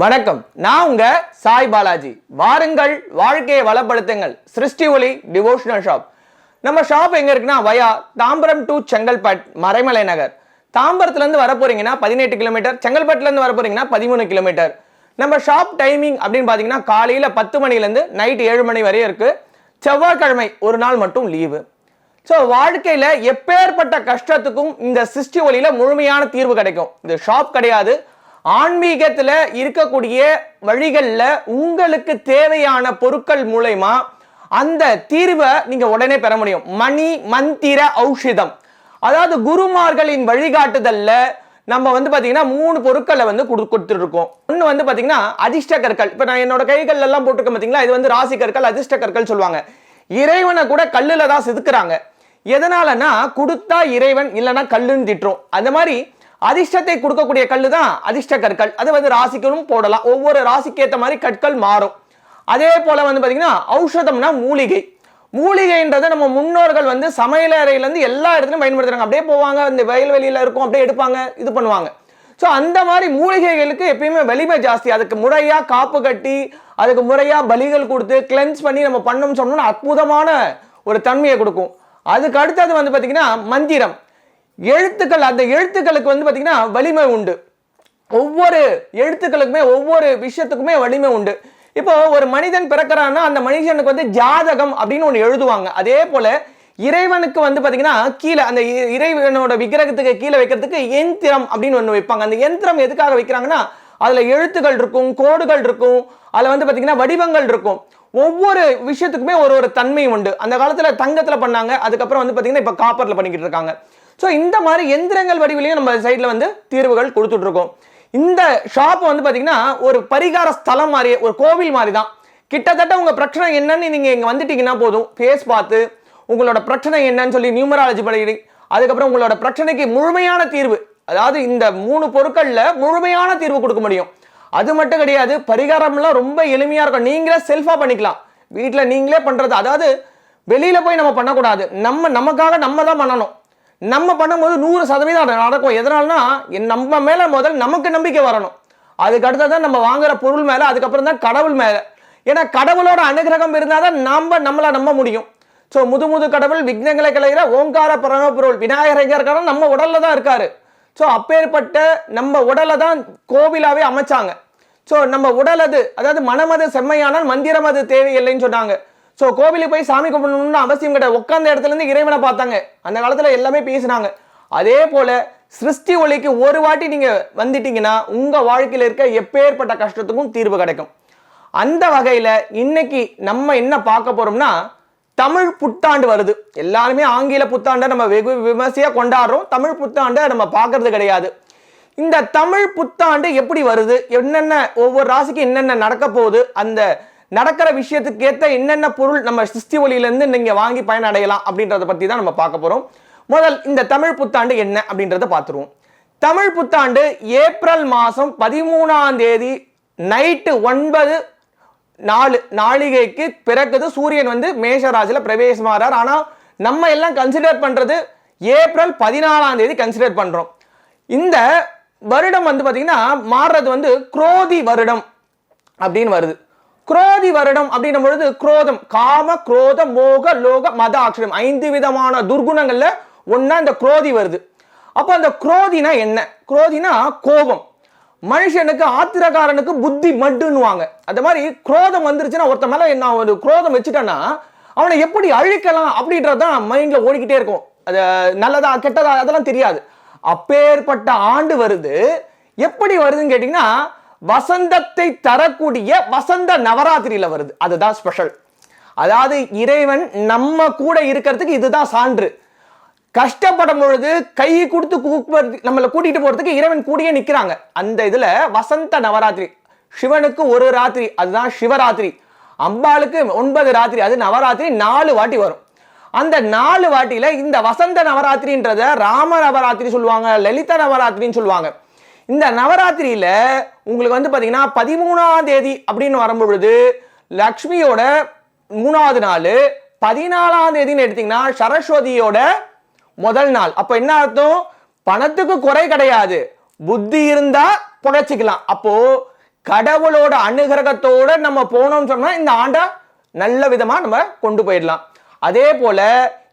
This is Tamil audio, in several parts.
வணக்கம். நான் உங்க சாய் பாலாஜி. வாருங்கள் வாழ்க்கையை வளப்படுத்துங்கள். சிருஷ்டி ஒலி டிவோஷனல் ஷாப் நம்ம ஷாப் எங்க இருக்குன்னா வயா தாம்பரம் டு செங்கல்பட் மறைமலை நகர். தாம்பரத்துலேருந்து வர போறீங்கன்னா பதினெட்டு கிலோமீட்டர் செங்கல்பட்டுலேருந்து வர போறீங்கன்னா பதிமூணு கிலோமீட்டர் நம்ம ஷாப் டைமிங் அப்படின்னு பார்த்தீங்கன்னா காலையில் பத்து மணிலேருந்து நைட் ஏழு மணி வரையும் இருக்குது செவ்வாய்க்கிழமை ஒரு நாள் மட்டும் லீவு ஸோ வாழ்க்கையில் எப்பேற்பட்ட கஷ்டத்துக்கும் இந்த சிருஷ்டி ஒலியில் முழுமையான தீர்வு கிடைக்கும். இது ஷாப் கிடையாது. ஆன்மீகத்தில் இருக்கக்கூடிய வழிகளில் உங்களுக்கு தேவையான பொருட்கள் மூலயமா அந்த தீர்வை நீங்கள் உடனே பெற முடியும். மணி மந்திர ஔஷதம். அதாவது குருமார்களின் வழிகாட்டுதலில் நம்ம வந்து பார்த்தீங்கன்னா மூணு பொருட்களை வந்து கொடு கொடுத்துருக்கோம் ஒன்று வந்து பார்த்தீங்கன்னா அதிர்ஷ்ட கற்கள் இப்போ நான் என்னோட கைகள் எல்லாம் போட்டிருக்கேன் பார்த்தீங்களா இது வந்து ராசி கற்கள் அதிர்ஷ்ட கற்கள் சொல்லுவாங்க. இறைவனை கூட கல்லில் தான் செதுக்குறாங்க. எதனாலனா கொடுத்தா இறைவன் இல்லைன்னா கல்லுன்னு திட்டுரும் அந்த மாதிரி அதிர்ஷ்டத்தை கொடுக்கக்கூடிய கல்லு தான் அதிர்ஷ்ட கற்கள். அது வந்து ராசிக்கும் போடலாம். ஒவ்வொரு ராசிக்கு ஏற்ற மாதிரி கற்கள் மாறும். அதே போல் வந்து பார்த்திங்கன்னா ஔஷதம்னா மூலிகை. மூலிகைன்றதை நம்ம முன்னோர்கள் வந்து சமையல் அறையிலேருந்து எல்லா இடத்துலையும் பயன்படுத்துகிறாங்க அப்படியே போவாங்க இந்த வயல்வெளியில் இருக்கும் அப்படியே எடுப்பாங்க இது பண்ணுவாங்க. ஸோ அந்த மாதிரி மூலிகைகளுக்கு எப்பயுமே வலிமை ஜாஸ்தி. அதுக்கு முறையாக காப்பு கட்டி அதுக்கு முறையாக பலிகள் கொடுத்து கிளென்ஸ் பண்ணி நம்ம பண்ணோம் சொன்னோம்னா அற்புதமான ஒரு தன்மையை கொடுக்கும். அதுக்கு அடுத்தது வந்து பார்த்திங்கன்னா மந்திரம். எழுத்துக்கள் அந்த எழுத்துக்களுக்கு வந்து பார்த்திங்கன்னா வலிமை உண்டு. ஒவ்வொரு எழுத்துக்களுக்குமே ஒவ்வொரு விஷயத்துக்குமே வலிமை உண்டு. இப்போ ஒரு மனிதன் பிறக்கிறான்னா அந்த மனுஷனுக்கு வந்து ஜாதகம் அப்படின்னு ஒன்று எழுதுவாங்க. அதே போல் இறைவனுக்கு வந்து பார்த்தீங்கன்னா கீழே அந்த இ- இறைவனோட விக்கிரகத்துக்கு கீழே வைக்கிறதுக்கு எந்திரம் அப்படின்னு ஒன்று வைப்பாங்க. அந்த எந்திரம் எதுக்காக வைக்கிறாங்கன்னா அதில் எழுத்துக்கள் இருக்கும் கோடுகள் இருக்கும் அதில் வந்து பார்த்தீங்கன்னா வடிவங்கள் இருக்கும். ஒவ்வொரு விஷயத்துக்குமே ஒரு ஒரு தன்மை உண்டு. அந்த காலத்தில் தங்கத்தில் பண்ணாங்க அதுக்கப்புறம் வந்து பார்த்தீங்கன்னா இப்போ காப்பரில் பண்ணிக்கிட்டு இருக்காங்க. ஸோ இந்த மாதிரி எந்திரங்கள் வடிவிலையும் நம்ம சைடில் வந்து தீர்வுகள் கொடுத்துட்ருக்கோம். இந்த ஷாப் வந்து பார்த்தீங்கன்னா ஒரு பரிகார ஸ்தலம் மாதிரி ஒரு கோவில் மாதிரி தான். கிட்டத்தட்ட உங்கள் பிரச்சனை என்னன்னு நீங்கள் இங்கே வந்துட்டீங்கன்னா போதும். ஃபேஸ் பார்த்து உங்களோட பிரச்சனை என்னன்னு சொல்லி நியூமராலஜி படி அதுக்கப்புறம் உங்களோட பிரச்சனைக்கு முழுமையான தீர்வு அதாவது இந்த மூணு பொருட்களில் முழுமையான தீர்வு கொடுக்க முடியும். அது மட்டும் கிடையாது பரிகாரம்லாம் ரொம்ப எளிமையாக இருக்கும். நீங்களே செல்ஃபாக பண்ணிக்கலாம். வீட்டில் நீங்களே பண்ணுறது அதாவது வெளியில் போய் நம்ம பண்ணக்கூடாது. நம்ம நமக்காக நம்ம தான் பண்ணணும். நம்ம பண்ணும்போது நூறு சதவீதம் நடக்கும். எதனால்னா என் நம்ம மேலே முதல் நமக்கு நம்பிக்கை வரணும். அதுக்கு அடுத்ததான் நம்ம வாங்குற பொருள் மேலே அதுக்கப்புறம் தான் கடவுள் மேலே. ஏன்னா கடவுளோட அனுகிரகம் இருந்தால் தான் நம்ம நம்மளை நம்ப முடியும். ஸோ முது முது கடவுள் விக்னங்களை கலைகிற ஓங்கார பரமபொருள் விநாயகர் எங்க இருக்காரு நம்ம உடலில் தான் இருக்காரு. ஸோ அப்பேற்பட்ட நம்ம உடலை தான் கோவிலாகவே அமைச்சாங்க. ஸோ நம்ம உடல் அது அதாவது மனமது செம்மையானால் மந்திரம் அது தேவையில்லைன்னு சொன்னாங்க. ஸோ கோவிலுக்கு போய் சாமி கும்பிடணும்னு அவசியம் கிடையாது. உட்காந்த இடத்துல இருந்து இறைவனை பார்த்தாங்க. அந்த காலத்தில் எல்லாமே பேசினாங்க. அதே போல சிருஷ்டி ஒளிக்கு ஒரு வாட்டி நீங்க வந்துட்டீங்கன்னா உங்க வாழ்க்கையில் இருக்க எப்பேற்பட்ட கஷ்டத்துக்கும் தீர்வு கிடைக்கும். அந்த வகையில் இன்னைக்கு நம்ம என்ன பார்க்க போறோம்னா தமிழ் புத்தாண்டு வருது. எல்லாருமே ஆங்கில புத்தாண்டை நம்ம வெகு விமர்சையாக கொண்டாடுறோம். தமிழ் புத்தாண்டை நம்ம பார்க்கறது கிடையாது. இந்த தமிழ் புத்தாண்டு எப்படி வருது? என்னென்ன ஒவ்வொரு ராசிக்கு என்னென்ன நடக்க போகுது? அந்த நடக்கிற விஷயத்துக்கு ஏற்ற என்னென்ன பொருள் நம்ம சிஸ்டி ஒளியிலேருந்து நீங்கள் வாங்கி பயனடையலாம் அப்படின்றத பற்றி தான் நம்ம பார்க்க போகிறோம் முதல் இந்த தமிழ் புத்தாண்டு என்ன அப்படின்றத பார்த்துருவோம். தமிழ் புத்தாண்டு ஏப்ரல் மாதம் பதிமூணாம் தேதி நைட்டு ஒன்பது நாலு நாளிகைக்கு பிறகுது சூரியன் வந்து மேஷராஜில் பிரவேசமாகிறார் பிரவேசமாறார் நம்ம எல்லாம் கன்சிடர் பண்ணுறது ஏப்ரல் பதினாலாம் தேதி கன்சிடர் பண்ணுறோம் இந்த வருடம் வந்து பார்த்திங்கன்னா மாறுறது வந்து குரோதி வருடம் அப்படின்னு வருது. குரோதி வருடம் அப்படின்னும் பொழுது குரோதம் காம குரோத மோக லோக மத ஆக்ஷரம் ஐந்து விதமான துர்குணங்கள்ல ஒன்றா இந்த குரோதி வருது. அப்போ அந்த குரோதினா என்ன? குரோதினா கோபம். மனுஷனுக்கு ஆத்திரக்காரனுக்கு புத்தி மட்டுன்னுவாங்க. அந்த மாதிரி குரோதம் வந்துருச்சுன்னா ஒருத்த மேல என்ன ஒரு குரோதம் வச்சுட்டேன்னா அவனை எப்படி அழிக்கலாம் அப்படின்றது தான் மைண்டில் ஓடிக்கிட்டே இருக்கும். அது நல்லதா கெட்டதா அதெல்லாம் தெரியாது. அப்பேற்பட்ட ஆண்டு வருது. எப்படி வருதுன்னு கேட்டிங்கன்னா வசந்தத்தை தரக்கூடிய வசந்த நவராத்திரியில் வருது. அதுதான் ஸ்பெஷல் அதாவது இறைவன் நம்ம கூட இருக்கிறதுக்கு இதுதான் சான்று. கஷ்டப்படும் பொழுது கை கொடுத்து கூப்பிடுறது நம்மளை கூட்டிகிட்டு போகிறதுக்கு இறைவன் கூடயே நிற்கிறாங்க அந்த இதில் வசந்த நவராத்திரி சிவனுக்கு ஒரு ராத்திரி அதுதான் சிவராத்திரி. அம்பாளுக்கு ஒன்பது ராத்திரி அது நவராத்திரி நாலு வாட்டி வரும். அந்த நாலு வாட்டியில் இந்த வசந்த நவராத்திரின்றத ராம நவராத்திரி சொல்லுவாங்க லலிதா நவராத்திரின்னு சொல்லுவாங்க. இந்த நவராத்திரியில் உங்களுக்கு வந்து பார்த்தீங்கன்னா பதிமூணாம் தேதி அப்படின்னு வரும்பொழுது லக்ஷ்மியோட மூணாவது நாள் பதினாலாம் தேதின்னு எடுத்தீங்கன்னா சரஸ்வதியோட முதல் நாள். அப்போ என்ன அர்த்தம்? பணத்துக்கு குறை கிடையாது. புத்தி இருந்தால் புழைச்சிக்கலாம் அப்போது கடவுளோட அனுகிரகத்தோட நம்ம போனோம்னு சொன்னால் இந்த ஆண்டை நல்ல விதமாக நம்ம கொண்டு போயிடலாம். அதே போல்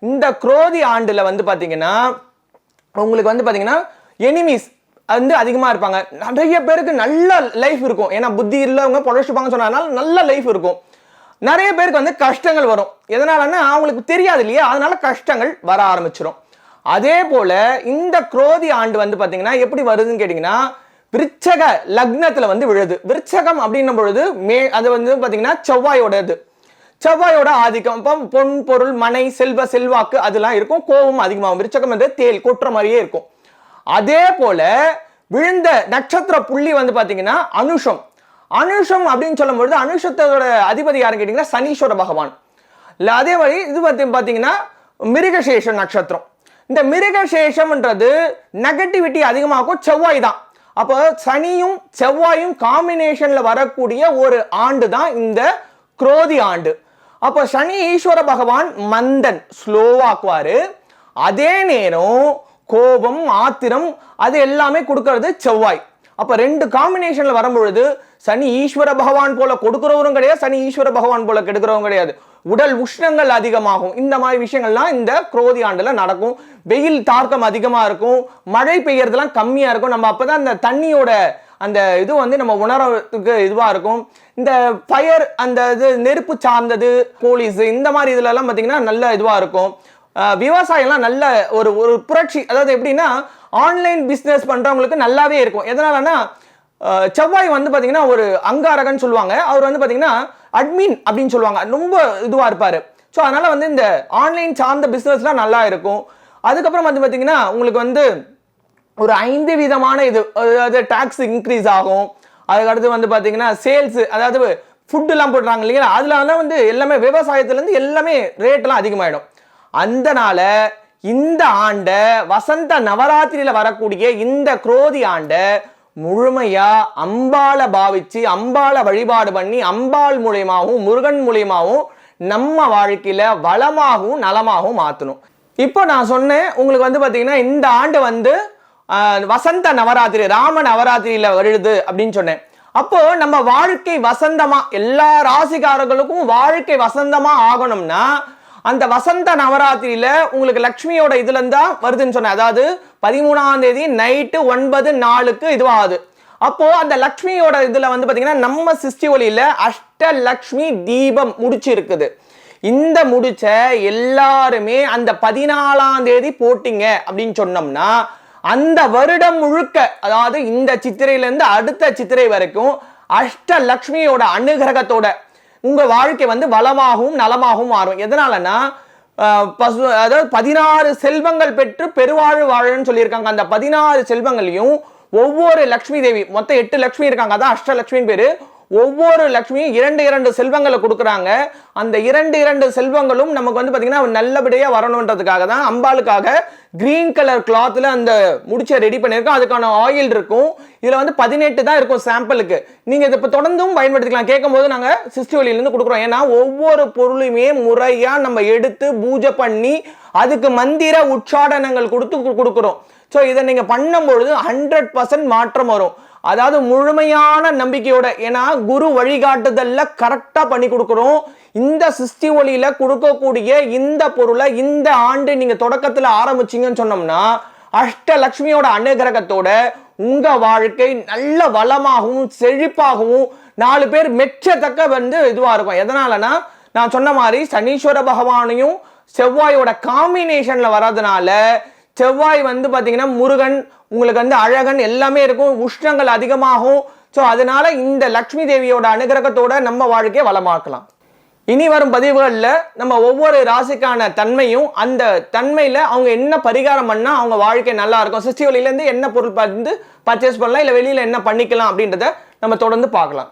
இந்த குரோதி ஆண்டில் வந்து பார்த்தீங்கன்னா உங்களுக்கு வந்து பார்த்தீங்கன்னா எனிமீஸ் வந்து அதிகமாக இருப்பாங்க. நிறைய பேருக்கு நல்ல லைஃப் இருக்கும். ஏன்னா புத்தி இல்லவங்க பொழைச்சிப்பாங்க சொன்னதுனால நல்ல லைஃப் இருக்கும். நிறைய பேருக்கு வந்து கஷ்டங்கள் வரும். எதனாலன்னா அவங்களுக்கு தெரியாது இல்லையா? அதனால கஷ்டங்கள் வர ஆரம்பிச்சிடும் அதே போல இந்த குரோதி ஆண்டு வந்து பார்த்தீங்கன்னா எப்படி வருதுன்னு கேட்டிங்கன்னா விருச்சக லக்னத்தில் வந்து விழுது. விருச்சகம் அப்படின்னும் பொழுது மே அது வந்து பார்த்தீங்கன்னா செவ்வாயோட இது செவ்வாயோட ஆதிக்கம் இப்போ பொன் பொருள் மனை செல்வ செல்வாக்கு அதெல்லாம் இருக்கும். கோபம் அதிகமாகும். விருச்சகம் வந்து தேல் கொட்டுற மாதிரியே இருக்கும். அதே போல விழுந்த நட்சத்திர புள்ளி வந்து பார்த்தீங்கன்னா அனுஷம். அனுஷம் அப்படின்னு சொல்லும்பொழுது அனுஷத்தோட அதிபதி யாருன்னு கேட்டிங்கன்னா சனீஸ்வர பகவான். இல்லை அதே மாதிரி இது வந்து பார்த்தீங்கன்னா மிருகசேஷ நட்சத்திரம். இந்த மிருகசேஷம்ன்றது நெகட்டிவிட்டி அதிகமாகும் செவ்வாய் தான் அப்போ சனியும் செவ்வாயும் காம்பினேஷனில் வரக்கூடிய ஒரு ஆண்டு தான் இந்த குரோதி ஆண்டு. அப்போ சனி ஈஸ்வர பகவான் மந்தன் ஸ்லோவாக்குவார் அதே நேரம் கோபம் ஆத்திரம் அது எல்லாமே கொடுக்கறது செவ்வாய். அப்போ ரெண்டு காம்பினேஷனில் வரும்பொழுது சனி ஈஸ்வர பகவான் போல கொடுக்குறவரும் கிடையாது சனி ஈஸ்வர பகவான் போல கெடுக்கிறவங்க கிடையாது. உடல் உஷ்ணங்கள் அதிகமாகும். இந்த மாதிரி விஷயங்கள்லாம் இந்த குரோதி ஆண்டில் நடக்கும். வெயில் தாக்கம் அதிகமாக இருக்கும். மழை பெய்யறதுலாம் கம்மியாக இருக்கும். நம்ம அப்போ தான் அந்த தண்ணியோட அந்த இது வந்து நம்ம உணரத்துக்கு இதுவாக இருக்கும். இந்த ஃபயர் அந்த இது நெருப்பு சார்ந்தது போலீஸ் இந்த மாதிரி இதுலலாம் எல்லாம் நல்ல இதுவாக இருக்கும். விவசாயம்லாம் நல்ல ஒரு ஒரு புரட்சி. அதாவது எப்படின்னா ஆன்லைன் பிஸ்னஸ் பண்ணுறவங்களுக்கு நல்லாவே இருக்கும். எதனாலன்னா செவ்வாய் வந்து பார்த்தீங்கன்னா ஒரு அங்காரகன் சொல்லுவாங்க. அவர் வந்து பார்த்தீங்கன்னா அட்மின் அப்படின்னு சொல்லுவாங்க. ரொம்ப இதுவாக இருப்பார். ஸோ அதனால் வந்து இந்த ஆன்லைன் சார்ந்த பிஸ்னஸ்லாம் நல்லா இருக்கும். அதுக்கப்புறம் வந்து பார்த்தீங்கன்னா உங்களுக்கு வந்து ஒரு ஐந்து விதமான இது அதாவது டேக்ஸ் இன்க்ரீஸ் ஆகும். அதுக்கு அடுத்து வந்து பார்த்தீங்கன்னா சேல்ஸு அதாவது ஃபுட்டுலாம் போடுறாங்க இல்லைங்களா? அதில் வந்து எல்லாமே விவசாயத்துலேருந்து எல்லாமே ரேட்டெல்லாம் அதிகமாகிடும் அந்த நாளை இந்த ஆண்ட வசந்த நவராத்திரியில் வரக்கூடிய இந்த குரோதி ஆண்ட முழுமையா அம்பாலை பாவிச்சு அம்பாலை வழிபாடு பண்ணி அம்பாள் மூலியமாகவும் முருகன் மூலியமாகவும் நம்ம வாழ்க்கையில வளமாகவும் நலமாகவும் மாற்றணும் இப்போ நான் சொன்னேன் உங்களுக்கு வந்து பார்த்தீங்கன்னா இந்த ஆண்டு வந்து வசந்த நவராத்திரி ராம நவராத்திரியில வருது அப்படின்னு சொன்னேன். அப்போ நம்ம வாழ்க்கை வசந்தமா எல்லா ராசிக்காரர்களுக்கும் வாழ்க்கை வசந்தமா ஆகணும்னா அந்த வசந்த நவராத்திரியில உங்களுக்கு லக்ஷ்மியோட இதுல இருந்தா வருதுன்னு சொன்னேன். அதாவது பதிமூணாம் தேதி நைட்டு ஒன்பது நாளுக்கு இதுவாகுது. அப்போ அந்த லக்ஷ்மியோட இதுல வந்து பாத்தீங்கன்னா நம்ம சிஷ்டி ஒளியில அஷ்டலக்ஷ்மி தீபம் முடிச்சு இருக்குது இந்த முடிச்ச எல்லாருமே அந்த பதினாலாம் தேதி போட்டீங்க அப்படின்னு சொன்னோம்னா அந்த வருடம் முழுக்க அதாவது இந்த சித்திரையிலேருந்து அடுத்த சித்திரை வரைக்கும் அஷ்டலக்ஷ்மியோட அனுகிரகத்தோட உங்க வாழ்க்கை வந்து வளமாகவும் நலமாகவும் மாறும். எதனாலனா பசு அதாவது பதினாறு செல்வங்கள் பெற்று பெருவாழ் வாழன்னு சொல்லியிருக்காங்க. அந்த பதினாறு செல்வங்களையும் ஒவ்வொரு லக்ஷ்மி தேவி மொத்தம் எட்டு லக்ஷ்மி இருக்காங்க. அதான் அஷ்டலக்ஷ்மின்னு பேரு. ஒவ்வொரு லக்ஷ்மியும் இரண்டு இரண்டு செல்வங்களை கொடுக்குறாங்க. அந்த இரண்டு இரண்டு செல்வங்களும் நமக்கு வந்து பார்த்திங்கன்னா நல்லபடியாக வரணுன்றதுக்காக தான் அம்பாளுக்காக க்ரீன் கலர் கிளாத்தில் அந்த முடிச்சை ரெடி பண்ணியிருக்கோம் அதுக்கான ஆயில் இருக்கும். இதில் வந்து பதினெட்டு தான் இருக்கும் சாம்பிளுக்கு நீங்கள் இதை இப்போ தொடர்ந்தும் பயன்படுத்திக்கலாம். கேட்கும் போது நாங்க சிஸ்டி இருந்து கொடுக்குறோம். ஏன்னா ஒவ்வொரு பொருளுமே முறையாக நம்ம எடுத்து பூஜை பண்ணி அதுக்கு மந்திர உச்சாடனங்கள் கொடுத்து கொடுக்குறோம். ஸோ இதை நீங்கள் பண்ணும்பொழுது ஹண்ட்ரட் பர்சன்ட் மாற்றம் வரும். அதாவது முழுமையான நம்பிக்கையோட. ஏன்னா குரு வழிகாட்டுதல்ல கரெக்டாக பண்ணி கொடுக்குறோம். இந்த சிஸ்டி ஒளியில கொடுக்கக்கூடிய இந்த பொருளை இந்த ஆண்டு நீங்க தொடக்கத்துல ஆரம்பிச்சீங்கன்னு சொன்னோம்னா அஷ்டலக்ஷ்மியோட அனுகிரகத்தோட உங்க வாழ்க்கை நல்ல வளமாகவும் செழிப்பாகவும் நாலு பேர் மெச்சத்தக்க வந்து இதுவா இருக்கும். எதனாலனா நான் சொன்ன மாதிரி சனீஸ்வர பகவானையும் செவ்வாயோட காம்பினேஷன்ல வர்றதுனால செவ்வாய் வந்து பாத்தீங்கன்னா முருகன் உங்களுக்கு வந்து அழகன் எல்லாமே இருக்கும் உஷ்ணங்கள் அதிகமாகும். ஸோ அதனால இந்த லக்ஷ்மி தேவியோட அனுகிரகத்தோட நம்ம வாழ்க்கையை வளமாக்கலாம். இனி வரும் பதிவுகளில் நம்ம ஒவ்வொரு ராசிக்கான தன்மையும் அந்த தன்மையில் அவங்க என்ன பரிகாரம் பண்ணால் அவங்க வாழ்க்கை நல்லா இருக்கும். சிஸ்டி வழியிலேருந்து என்ன பொருள் வந்து பர்ச்சேஸ் பண்ணலாம் இல்லை வெளியில் என்ன பண்ணிக்கலாம் அப்படின்றத நம்ம தொடர்ந்து பார்க்கலாம்.